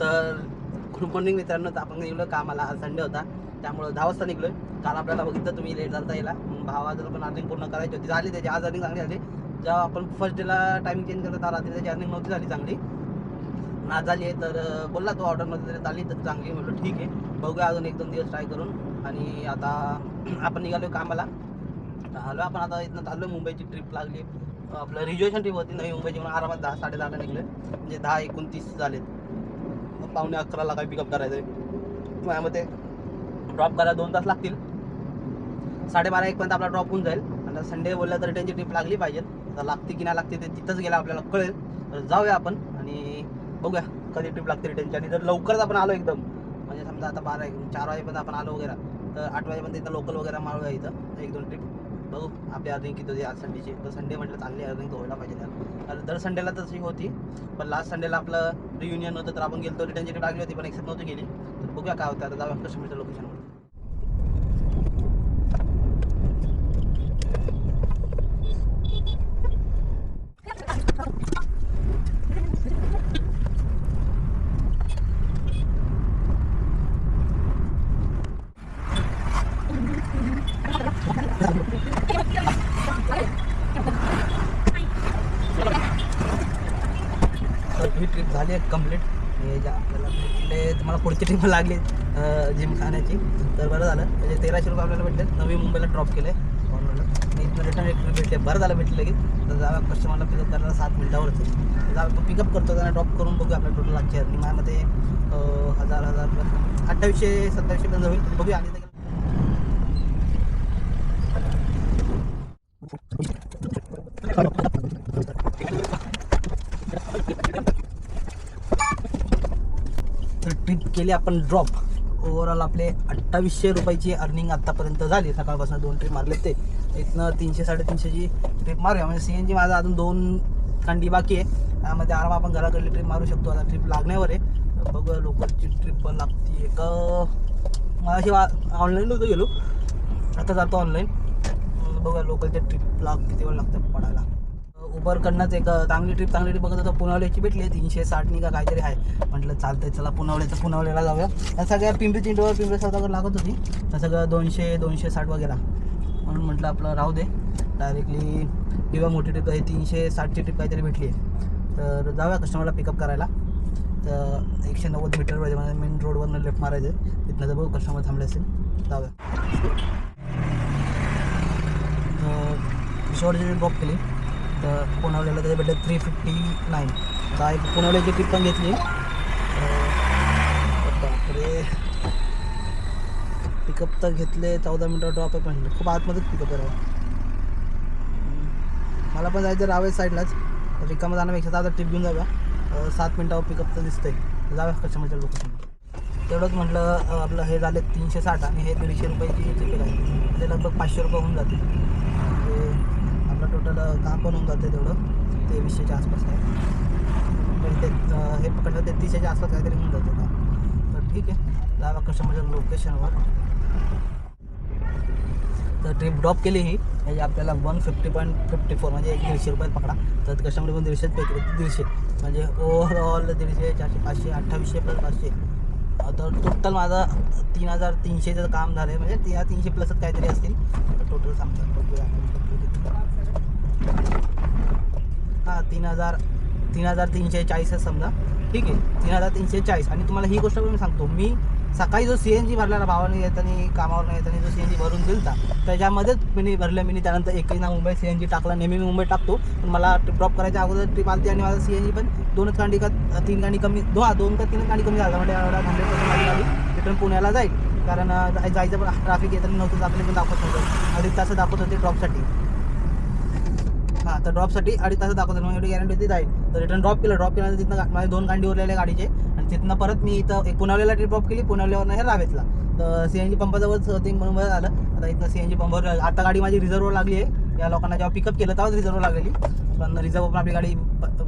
तर good morning मित्रांनो तर आपण निघलो कामाला. आज संडे होता त्यामुळं दहा वाजता निघलो काल आपल्याला बघितलं तुम्ही लेट झाला यायला. मग पण अर्निंग पूर्ण करायची होती. झाली त्याची आज अर्निंग चांगली झाली. जेव्हा आपण फर्स्ट डेला टाइम चेंज करत आला रात्री त्याची अर्निंग नव्हती झाली चांगली. आज झाली आहे तर बोलला तो ऑर्डरमध्ये तरी झाली तर चांगली. म्हटलं ठीक आहे. बघूया अजून एक दोन दिवस ट्राय करून. आणि आता आपण निघालो कामाला. आलो आपण आता इथनं चाललो मुंबईची ट्रिप लागली. आपलं रिजर्वेशन ट्रिप होती नवी मुंबईची. म्हणून आरामात दहा साडे दहाला निघले म्हणजे दहा एकोणतीस झालेत. पावणे अकराला काय पिकअप करायचं आहे मते ड्रॉप करायला दोन तास लागतील. साडेबारा एकपर्यंत आपला ड्रॉप होऊन जाईल. आणि संडे बोललं तर त्यांची ट्रिप लागली पाहिजे. तर लागते की नाही लागते ते तिथंच गेलं आपल्याला कळेल. तर जाऊया आपण आणि बघूया कधी ट्रिप लागते रिटर्नची आणि जर लवकरच आपण आलो एकदम म्हणजे समजा आता बारा एक चार वाजेपर्यंत आपण आलो वगैरे तर आठ वाजेपर्यंत इथं लोकल वगैरे मारूया इथं. एक दोन ट्रिप बघू आपली अर्निंग किती होती आज संडेची. तर संडे म्हटलं चांगली अर्निंग व्हायला पाहिजे त्याला दर संडेला तशी होती पण लास्ट संडेला आपलं रियुनियन होतं तर आपण गेलो रिटर्नची ट्रिप होती पण एक्सेप्ट नव्हती गेली तर बघूया काय होतं आता जाऊया कश्मीरच्या लोकेशन तर ही ट्रिप झाली आहे कंप्लीट हे ज्या आपल्याला भेटले तुम्हाला पुढची टीम लागली जिम खाण्याची. तर बरं झालं. म्हणजे तेराशे रुपये आपल्याला भेटले. नवी मुंबईला ड्रॉप केले. आणि इथनं रिटर्न एक भेटले. बरं झालं भेटलं की. तर जागा कस्टमरला पिकअप करायला सात मिनिटावर आहे तर जागा पिकअप करतो. त्यांना ड्रॉप करून बघू आपल्या टोटल लागते आणि माझ्यामध्ये हजार हजार अठ्ठावीसशे सत्तावीसशे पर्यंत होईल बघू बघूया. आणि you. ट्रिप केली आपण ड्रॉप ओव्हरऑल आपले अठ्ठावीसशे रुपयाची अर्निंग आत्तापर्यंत झाली. सकाळपासून दोन ट्रिप मारले ते. इथनं तीनशे साडेतीनशेची ट्रिप मारूया म्हणजे सी एन जी माझा अजून दोन कांडी बाकी आहे. त्यामध्ये आराम आपण घराकडली ट्रिप मारू शकतो. आता ट्रिप लागण्यावर आहे. बघ लोकलची ट्रिप पण लागते एक मला अशी ऑनलाईन नव्हतं गेलो. आता जातो ऑनलाईन बघा लोकलच्या ट्रिपला किती वेळ लागतं पडायला. उबरकडनंच एक चांगली ट्रिप चांगली ट्रिप बघत होतो. पुनवल्याची भेटली तीनशे साठनी का काहीतरी आहे. म्हटलं चालतंय चला पुनवल्याचं पुनवल्याला जाऊया. त्या सगळ्या पिंपरी चिंचवड पिंपरी सौदागर लागत होती. त्या सगळं दोनशे दोनशे साठ वगैरे. म्हणून म्हटलं आपलं राहू दे. डायरेक्टली किंवा मोठी ट्रिप आहे. तीनशे साठची ट्रिप काहीतरी भेटली आहे. तर जाऊया कस्टमरला पिकअप करायला. तर एकशे नव्वद मीटर पाहिजे म्हणजे मेन रोडवरनं लेफ्ट मारायचं आहे तिथनं तर बघू कस्टमर थांबले असेल. जाऊया. किशोरची ड्रॉप केली. तर पुणवल्याला त्याचे भेटले थ्री फिफ्टी नाईन काय एक पुणवल्याची ट्रिप पण घेतली. बापरे. पिकअप तर घेतले चौदा मिनटं ड्रॉप आहे पण खूप आतमध्येच पिकअप आहे मला पण जायचं रावे साईडलाच रिकामा जाण्यापेक्षा आता ट्रिप घेऊन जाऊया. सात मिनटावर पिकअप तर दिसतंय. जाव्या कस्टमरच्या लोकेशन तेवढंच म्हटलं आपलं हे झाले तीनशे साठ आणि हे दीडशे रुपयाची ट्रिप आहे. म्हणजे लगभग पाचशे रुपये होऊन जाते टोटल काम पण होऊन जाते तेवढं. तेवीसशेच्या आसपास आहे. पण ते हे पकडलं तेहतीसशेच्या आसपास काहीतरी होऊन जातो का तर ठीक आहे. जावा कस्टमरच्या लोकेशनवर तर ट्रिप ड्रॉप केली ही. म्हणजे आपल्याला one fifty point fifty four म्हणजे एक दीडशे रुपयात पकडा. तर कस्टमर पण दीडशेच पे केले दीडशे. म्हणजे ओव्हरऑल दीडशे चारशे पाचशे अठ्ठावीसशे प्लस पाचशे. तर टोटल माझा तीन हजार तीनशेचं काम झालं आहे म्हणजे त्या तीनशे प्लसच काहीतरी असतील. तर टोटल सांगतात बघूया आपण. हां तीन हजार तीन हजार तीनशे चाळीस आहे समजा. ठीक आहे तीन हजार तीनशे चाळीस. आणि तुम्हाला ही गोष्ट पण मी सांगतो. मी सकाळी जो सी एन जी भरला ना भावाने येताना कामावर येताना जो सी एन जी भरून दिलता त्याच्यामध्येच मी भरलं मी. त्यानंतर एकही ना मुंबई सी एन जी टाकला. नेहमी मी मुंबई टाकतो. पण मला ड्रॉप करायच्या अगोदर ट्रिप आली आणि माझा सी एन जी पण दोनच गाडी का तीन गाडी कमी दो दोन का तीन गाडी कमी झाला. म्हणजे एवढा हंड्रेड पर्सेंट माझी गाडी रिटर्न पुण्याला जाईल. कारण जाय- जायचं पण ट्रॅफिक येताना नव्हतं आपले पण दाखवत नव्हतं. अडीच तास दाखवत होते ड्रॉपसाठी हां तर ड्रॉपसाठी अडीच तास दाखवतो. मग एवढी गॅरंटी होती आहे. तर रिटर्न ड्रॉप केलं ड्रॉप केल्यानंतर तिथनं माझे दोन गांडी उरलेल्या गाडीचे. आणि तिथनं परत मी इथं एक ट्रिप ड्रॉप केली पुनवल्यावरनं हे रावेतला. तर सी एन जी पंपाजवळच ते म्हणून बरं झालं. आता इथनं सी एन जी पंपावर आता गाडी माझी रिझर्ववर लागली आहे. या लोकांना जेव्हा पिकअप केलं तेव्हाच रिझर्व लागलेली. पण रिझर्व पण आपली गाडी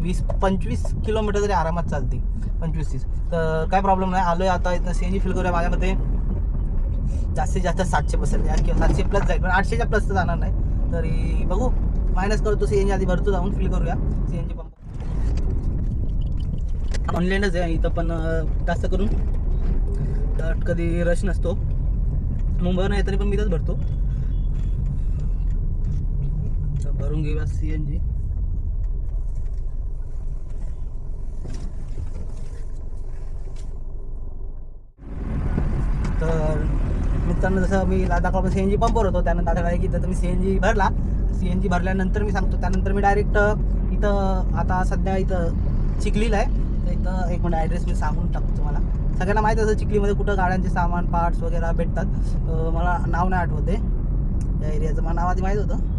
वीस पंचवीस किलोमीटर तरी आरामात चालते. पंचवीस तीस. तर काय प्रॉब्लेम नाही. आलो आहे आता इथनं सी एन जी फिल करूया माझ्यामध्ये. जास्तीत जास्त सातशे बसेल किंवा सातशे प्लस जाईल. पण आठशेच्या प्लस तर जाणार नाही. तरी बघू. मायनस करतो सी एन जी आधी भरतो जाऊन फिल करूया. सी एन जी पंप ऑनलाईनच आहे इथं पण जास्त करून. तर कधी रश नसतो. मुंबईवरून येताना पण मी इथंच भरतो भरून घेऊया सी एन जी तर मित्रांनो जसं मी लडाखला सी एन जी पंपवर होतो त्यानंतर आता काय की तर मी सी एन जी भरला सी एन जी भरल्यानंतर मी सांगतो. त्यानंतर मी डायरेक्ट इथं आता सध्या इथं चिखलीला आहे. तर इथं एक मिनिट ॲड्रेस मी सांगून टाकतो तुम्हाला. सगळ्यांना माहीत असं चिखलीमध्ये कुठं गाड्यांचे सामान पार्ट्स वगैरे भेटतात. मला नाव नाही आठवते या एरियाचं मला नाव आधी माहीत होतं.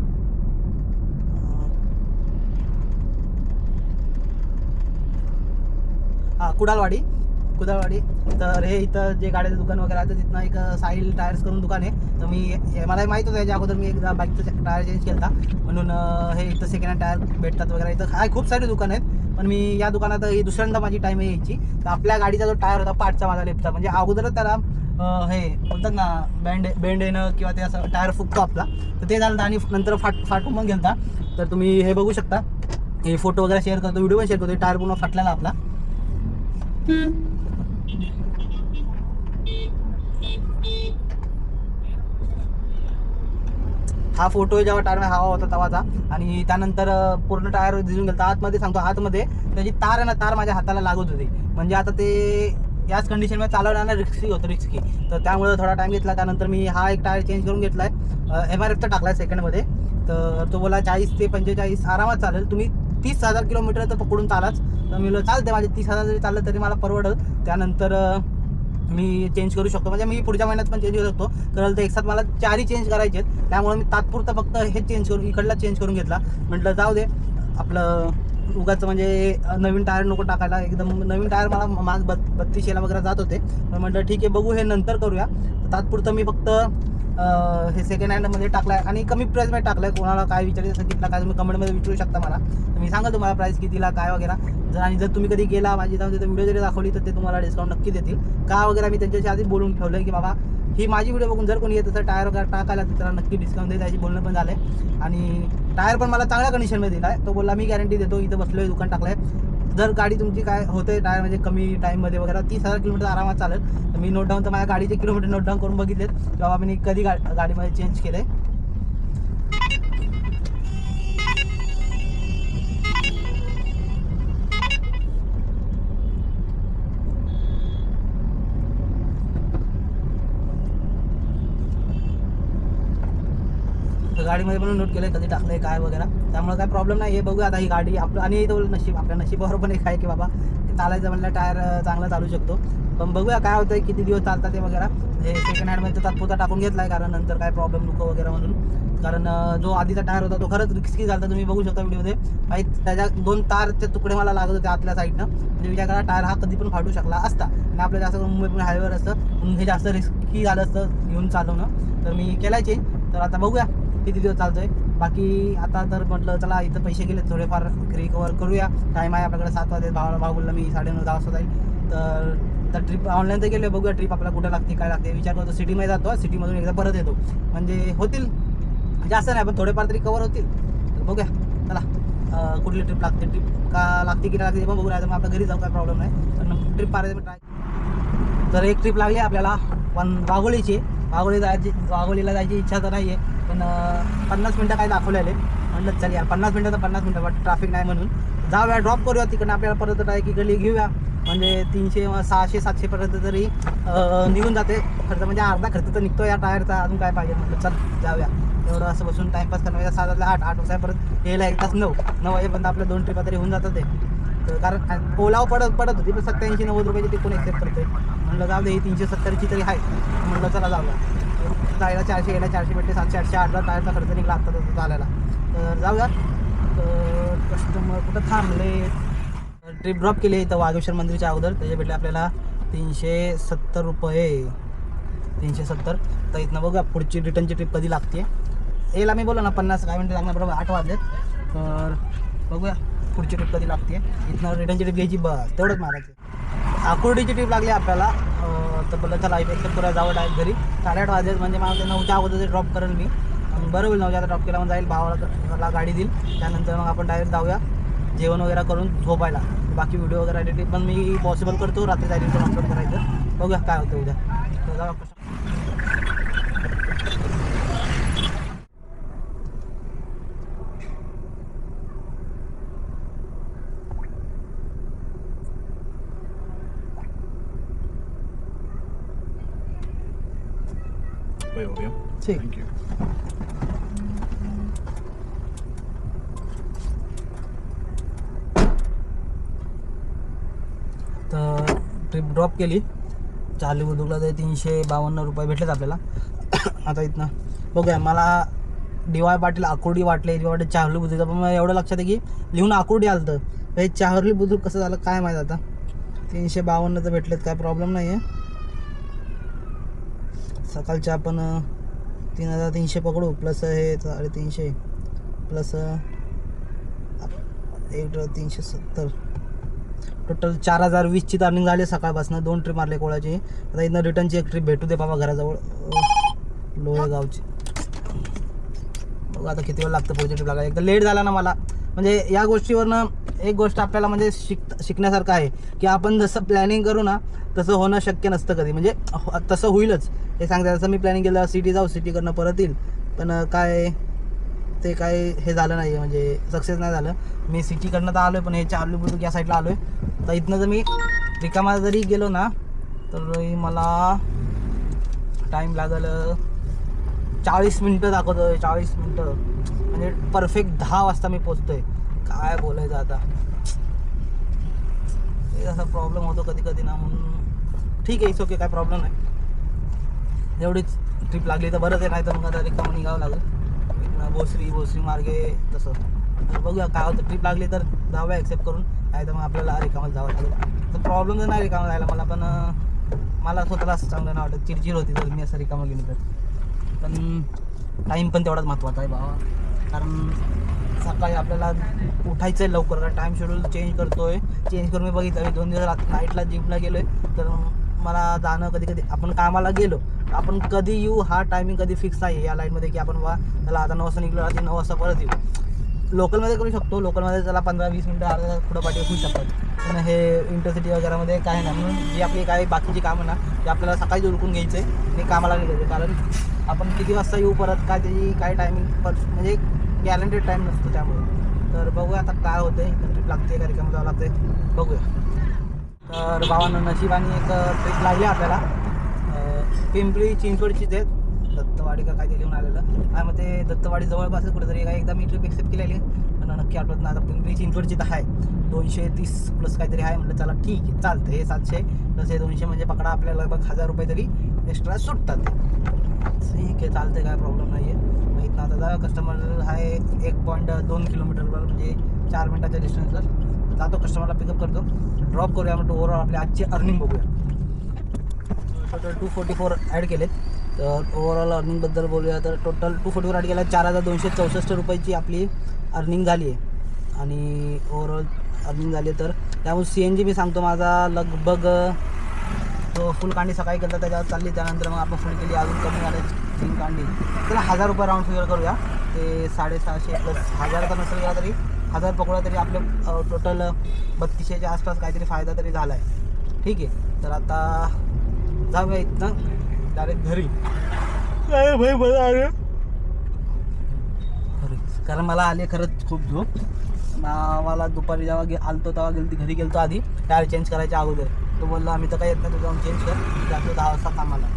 हां कुडालवाडी. खुदावाडी तर हे इथं जे गाड्याचं दुकान वगैरे आहे तर तिथनं एक साहिल टायर्स करून दुकान आहे. तर मी मला माहीत होतं याच्या अगोदर मी एकदा बाईकचं टायर चेंज केला म्हणून हे इथं सेकंड हँड टायर भेटतात वगैरे. इथं आहे खूप सारे दुकान आहेत. पण मी या दुकानात ही दुसऱ्यांदा माझी टाईम यायची. तर आपल्या गाडीचा जो टायर होता पाठचा माझा लेपचा म्हणजे अगोदरच त्याला हे बोलतात ना बँड बँड येणं किंवा ते असं टायर फुकतो आपला. तर ते झालं आणि नंतर फाट फाटून पण गेलता. तर तुम्ही हे बघू शकता. हे फोटो वगैरे शेअर करतो व्हिडिओ पण शेअर करतो. टायर पूर्ण फाटलेला आपला. हा फोटो जेव्हा टायर हवा होता तवाचा आणि त्यानंतर पूर्ण टायर दिसून गेला आतमध्ये सांगतो आतमध्ये त्याची तार आहे ना तार माझ्या हाताला लागत होती. म्हणजे आता ते याच कंडिशनमध्ये चालवणार रिस्की होतं रिस्की तर त्यामुळे थोडा टाईम घेतला. त्यानंतर मी हा एक टायर चेंज करून घेतला आहे एम आर एफचा आहे सेकंडमध्ये तर तो बोला चाळीस ते पंचेचाळीस आरामात चालेल. तुम्ही तीस हजार किलोमीटर तर पकडून चालाच. तर मी चालते माझे तीस हजार जरी चाललं तरी मला परवडल. त्यानंतर मी चेंज करू शकतो. म्हणजे मी पुढच्या महिन्यात पण चेंज करू शकतो. कारण तर एकसाथ मला चारही चेंज करायचे आहेत. त्यामुळे मी तात्पुरतं फक्त हे चेंज करून इकडला चेंज करून घेतला. म्हटलं जाऊ दे. आपलं उगाच म्हणजे नवीन टायर नको टाकायला. एकदम नवीन टायर मला माग बत्तीसशेला वगैरे जात होते. पण म्हटलं ठीक आहे बघू हे नंतर करूया. तात्पुरतं मी फक्त हे सेकंड हँडमध्ये टाकलाय आणि कमी प्राईजमध्ये टाकलाय. कोणाला काय विचारायचं असेल कितीला काय तुम्ही कमेंटमध्ये विचारू शकता मला. तर मी सांगा तुम्हाला प्राईस कितीला काय वगैरे. जर आणि जर तुम्ही कधी गेला माझी जाऊन तिथे व्हिडिओ जरी दाखवली तर ते तुम्हाला डिस्काउंट नक्की देतील. का वगैरे मी त्यांच्याशी आधी बोलून ठेवलं की बाबा ही माझी व्हिडिओ बघून जर कोणी येत तर टायर वगैरे टाकायला तर त्याला नक्की डिस्काउंट देत त्याची बोलणं पण झालं आणि टायर पण मला चांगल्या कंडिशनमध्ये दिला आहे तो बोलला मी गॅरंटी देतो इथं बसलोय दुकान टाकलंय. जर गाडी तुमची काय होते टायर म्हणजे कमी टाईममध्ये वगैरे तीस हजार किलोमीटर आरामात चालेल. तर मी नोट डाऊन तर माझ्या गाडीचे किलोमीटर नोट डाऊन करून बघितलेत. किंवा मी कधी गा गाडीमध्ये चेंज केलं आहे तर गाडीमध्ये पण नोट केलं कधी टाकलंय काय वगैरे. त्यामुळे काय प्रॉब्लेम नाही. हे बघूया आता ही गाडी आपलं आणि तो नशीब आपल्या नशिबावर पण एक आहे की बाबा चालायचं म्हणलं टायर चांगला चालू शकतो. पण बघूया काय होतंय किती दिवस चालतात ते वगैरे. हे सेकंड हँडमध्ये तर तात्पुरता टाकून घेतलाय कारण नंतर काय प्रॉब्लेम नको वगैरे म्हणून. कारण जो आधीचा टायर होता तो खरंच रिस्की झाला तुम्ही बघू शकता व्हिडिओमध्ये. काही त्याच्या दोन तारचे तुकडे मला लागत होते आतल्या साईडनं म्हणजे विचार करा टायर हा कधी पण फाटू शकला असता. आणि आपल्या जास्त मुंबई पुणे हायवेवर असतं. म्हणून हे जास्त रिस्की झालं असतं घेऊन चालवणं. तर मी केलाय चेंज तर आता बघूया. किती दिवस चालतोय? बाकी आता तर म्हटलं चला इथं पैसे गेले थोडेफार रिकवर करूया. टाईम आहे आपल्याकडे सात वाजेत. भाव भाव बोलला मी साडेनऊ दहा वाजता जाईल. तर तर ट्रिप ऑनलाईन तर गेले बघूया ट्रिप आपल्याला कुठं लागते काय लागते. विचार करतो सिटीमध्ये जातो सिटीमधून एकदा परत येतो. म्हणजे होतील. जास्त नाही पण थोडेफार तरी कवर होतील. तर बघूया. चला. कुठली ट्रिप लागते? ट्रिप का लागते की नाही लागते पण बघूया तर मग आपल्या घरी जाऊ काय प्रॉब्लेम नाही. तर ट्रिप मारायचं ट्राय तर एक ट्रिप लागली आपल्याला. पण वाघोलीची वाघोळी जायची वाघोलीला जायची इच्छा तर नाही आहे पण पन्नास मिनटं काय दाखवलेले. म्हणलं चल या पन्नास मिनटं तर पन्नास मिनटं वाटतं ट्रॅफिक नाही म्हणून. जाऊया ड्रॉप करूया तिकडनं आपल्याला परत डायरेक्ट इकडली घेऊया. म्हणजे तीनशे सहाशे सातशेपर्यंत तरी निघून जाते. खर्च म्हणजे अर्धा खर्च तर निघतो या टायरचा अजून काय पाहिजे म्हटलं चल जाऊया. एवढं असं बसून टाईमपास करणं सात वाजता आठ आठ वाजतापर्यंत यायला एक तास नऊ नऊ वाजेपर्यंत आपल्या दोन ट्रिपा तरी होऊन जातात ते. तर कारण ओलाव पडत पडत होती पण सत्याऐंशी नव्वद रुपयाची ती कोण एक्सेप्ट करते म्हणलं जाऊ दे ही तीनशे सत्तरची तरी आहे. म्हणलं चला जाऊया. जायला चारशे यायला चारशे भेटते सातशे आठशे आठ टायरचा खर्च निघला आत्ता तसं चालायला. तर जाऊया. तर कस्टमर कुठं थांबले? ट्रिप ड्रॉप केली इथं वाघेश्वर मंदिरच्या अगोदर. त्याचे भेटले आपल्याला तीनशे सत्तर रुपये. तीनशे सत्तर. तर इथनं बघूया पुढची रिटर्नची ट्रिप कधी लागते. यायला मी बोला ना पन्नास काय मिनटं लागणार बरोबर आठ वाजलेत. तर बघूया पुढची ट्रिप कधी लागते. इथनं रिटर्नची ट्रिप घ्यायची बस. तेवढंच मारायचं. आकुर्डीची ट्रिप लागली आपल्याला. तर बोललं चला इथे पुरा जावं डायरेक्ट घरी. साडेआठ वाजेल म्हणजे मला ते नऊच्या अगोदर ड्रॉप करेल मी. बरं होईल नऊच्या ड्रॉप केला मग जाईल भावाला गाडी देईल. त्यानंतर मग आपण डायरेक्ट जाऊया जेवण वगैरे करून झोपायला. बाकी व्हिडिओ वगैरे एडिटिंग पण मी पॉसिबल करतो रात्री एडिट अपलोड करायचं. बघूया काय होतं उद्या. Obvio. Sí. Thank you. तर ट्रिप ड्रॉप केली. चार्ली बुद्रुकला ते तीनशे बावन्न रुपये भेटलेत आपल्याला. आता इथनं. बघूया मला डी वाय पाटील आकुर्डी वाटले डी वाय पाटील चार्ली बुद्रुकचं. पण मला एवढं लक्षात आहे की लिहून आकुर्डी आलं तर हे चार्ली बुद्रुक कसं झालं काय माहीत आता? तीनशे बावन्न तर भेटलेत काय प्रॉब्लेम नाही आहे सकाळचे आपण तीन हजार तीनशे पकडू प्लस हे साडेतीनशे. प्लस एक तीनशे सत्तर. टोटल चार हजार वीसची टर्निंग झाली सकाळपासून. दोन ट्रिप मारले कोळाची आता इथं रिटर्नची एक ट्रिप भेटू दे बाबा घराजवळ. अं, लोहेगावची बघू आता किती वेळ लागतं पुढची ट्रिप लागायला एकदा लेट झाला ना मला. म्हणजे या गोष्टीवरनं एक गोष्ट आपल्याला म्हणजे शिक शिकण्यासारखं आहे की आपण जसं प्लॅनिंग करू ना तसं होणं शक्य नसतं कधी. म्हणजे हो, तसं होईलच. हे सांगते जसं मी प्लॅनिंग केलं सिटी जाऊ सिटीकडनं परत येईल. पण काय ते काय हे झालं नाही म्हणजे सक्सेस नाही झालं. मी सिटीकडनं तर आलो आहे पण हे चार्ली बुद्रुक या साईडला आलो आहे तर इथनं जर मी रिकामा जरी गेलो ना तर मला टाईम लागल चाळीस मिनटं दाखवतो चाळीस मिनटं. म्हणजे परफेक्ट दहा वाजता मी पोचतोय. काय बोलायचं आता? असा प्रॉब्लेम होतो कधी कधी ना म्हणून ठीक आहे इट्स ओके काय प्रॉब्लेम नाही. एवढीच ट्रिप लागली तर बरंच आहे नाही तर मग आता रिकामं निघावं लागेल. भोसरी भोसरी मार्गे तसं. तर बघूया काय होतं. ट्रिप लागली तर जाऊया ॲक्सेप्ट करून. नाही तर मग आपल्याला रिकामाला जावं लागेल. तर प्रॉब्लेम तर नाही रिकामा जायला मला पण मला स्वतःला असं चांगलं नाही वाटत. चिडचिड होती जर मी असं रिकामं गेलो तर. पण टाईम पण तेवढाच महत्त्वाचा आहे बाबा कारण सकाळी आपल्याला उठायचं आहे लवकर. कारण टाईम शेड्यूल चेंज करतो आहे चेंज करून मी बघितलं. मी दोन दिवस रात नाईटला जिमला गेलो आहे तर मला जाणं कधी कधी आपण कामाला गेलो आपण कधी येऊ हा टायमिंग कधी फिक्स नाही या लाईनमध्ये की आपण बा त्याला आता नऊ वाजता निघलो रात्री नऊ वाजता परत येऊ. लोकलमध्ये करू शकतो लोकलमध्ये त्याला पंधरा वीस मिनटं अर्धा तास पुढं पाठी होऊ शकतात. पण हे इंटरसिटी वगैरेमध्ये काय नाही म्हणून जी आपली काय बाकीची कामं ना ते आपल्याला सकाळी उरकून घ्यायचं आहे आणि कामाला निघायचं कारण आपण किती वाजता येऊ परत काय त्याची काय टायमिंग पर म्हणजे गॅरंटेड टाईम नसतो त्यामुळे. तर बघूया आता काय होतं आहे लागते कार्यक्रम जावं लागते बघूया. तर भावानं नशिबाने एक ट्रिप लागली आपल्याला. पिंपरी चिंचवडचीच आहेत दत्तवाडी का काय ते लिहून आलेलं. काय मग ते दत्तवाडी जवळपास कुठेतरी काय एकदा मी ट्रिप एक्सेप्ट केलेली. पण नक्की आठवत नाही. आता पिंपरी चिंचवडची तर आहे दोनशे तीस प्लस काहीतरी आहे म्हटलं चला ठीक आहे. चालतं हे सातशे प्लस हे दोनशे म्हणजे पकडा. आपल्याला लगभग हजार रुपये तरी एक्स्ट्रा सुटतात. ठीक आहे. चालतं काय प्रॉब्लेम नाही आहे मग ना आता कस्टमर आहे एक पॉईंट दोन किलोमीटरवर. म्हणजे चार मिनटाच्या डिस्टन्सवर जातो कस्टमरला पिकअप करतो. ड्रॉप करूया मग ओव्हरऑल आपले आजचे अर्निंग बघूया. Total two forty four add केलेत. तर ओव्हरऑल अर्निंगबद्दल बोलूया तर total two forty four add केला चार हजार दोनशे चौसष्ट रुपयाची आपली अर्निंग झाली आहे. आणि ओव्हरऑल अर्निंग झाली आहे तर त्यामुळे सी एन जी मी सांगतो माझा लगभग तो फुल कांडी सकाळी केलं त्याच्यावर चालली. त्यानंतर मग आपण फुल केली अजून कमी झाले तीन कांडी. तर हजार रुपये राऊंड फिगर करूया. ते साडेसहाशे प्लस हजार तर नसेल गेला तरी हजार पकडा तरी आपलं टोटल बत्तीसशेच्या आसपास काहीतरी फायदा तरी झाला आहे ठीक आहे. तर आता जाऊया इथनं. डायरेक्ट घरी. काय भाई मला आले खरंच. कारण मला आले खरंच खूप झोप. मला दुपारी जेव्हा गे आलतो तेव्हा गेलती घरी गेलतो आधी. टायर चेंज करायच्या अगोदर. तो बोलला आम्ही तर काय येत नाही तू जाऊन चेंज कर. जातो दहा वाजता कामाला.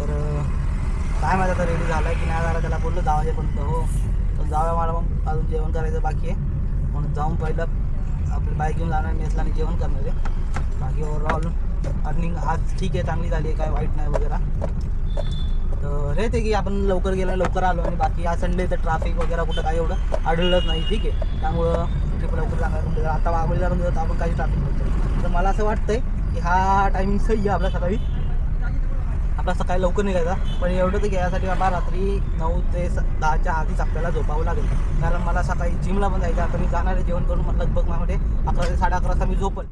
तर काय माझा आता रेडी झाला की नाही झाला त्याला बोललो दहा वाजेपर्यंत हो. तर जाऊया मला मग. अजून जेवण करायचं बाकी आहे. म्हणून जाऊन पहिलं आपली बाईक घेऊन जाणार मेसला आणि जेवण करणार आहे. बाकी ओव्हरऑल अर्निंग आज ठीक आहे चांगली झाली आहे काय वाईट नाही वगैरे. तर हे ते की आपण लवकर गेलो लवकर आलो आणि बाकी या संडे तर ट्रॅफिक वगैरे कुठं काही एवढं आढळलंच नाही ठीक आहे. त्यामुळं ट्रिप लवकर जाणार म्हणजे जर आता वाघोली जाऊन तर आपण काही ट्रॅफिक नसतं तर मला असं वाटतंय की हा टायमिंग सही आहे आपल्या सकाळी. आपला सकाळी लवकर निघायचा. पण एवढं तर घ्यायसाठी बाबा रात्री नऊ ते स- दहाच्या आधीच आपल्याला झोपावं लागेल. कारण मला सकाळी जिमला पण जायचं आता मी जाणार आहे जेवण करून मग लगभग माझ्यामध्ये अकरा ते साडे अकरा वाजता मी झोपल.